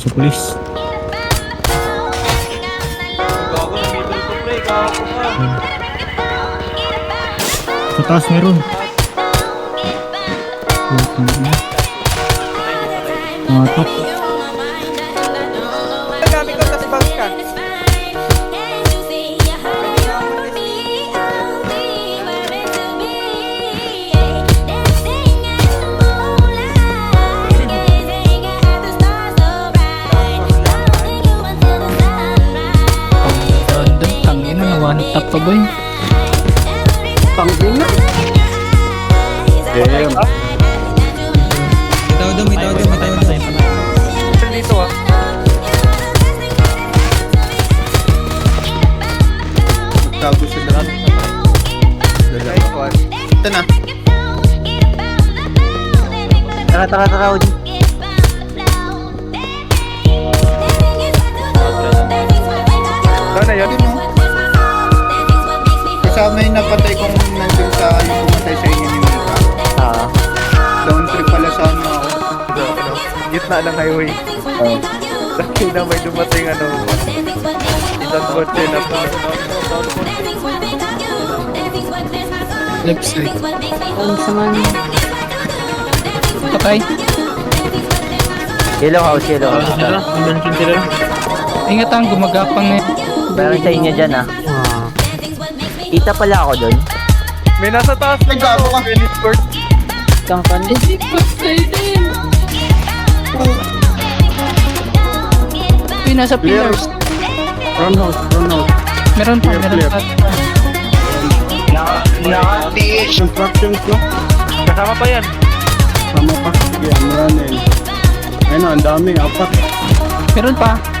Sa pulis. Sa taas meron. Mga top. Ba yun? Damn. Itaw daw, itaw daw, itaw daw. Dito ah. Tago siya. Nice one. Ito na. Tara, tara, tara, Oji. Gitna ng highway. Oh. Laki na may dumating ano. Isang kotse na po. Left side. Ang sama niya. Patay. yellow house, yellow house. Ingat ang gumagapang na yun. Meron sa inyo dyan, ah. Kita pala ako doon. May nasa taas na Naggago ka. Tennis court. Kang kan. Uy, nasa pillars. Front house, front house. Meron pa, meron pa. Constructions no? Kasama pa yan. Tama pa. Yan, yan eh. Ayun na, ang dami. Apat. Meron pa.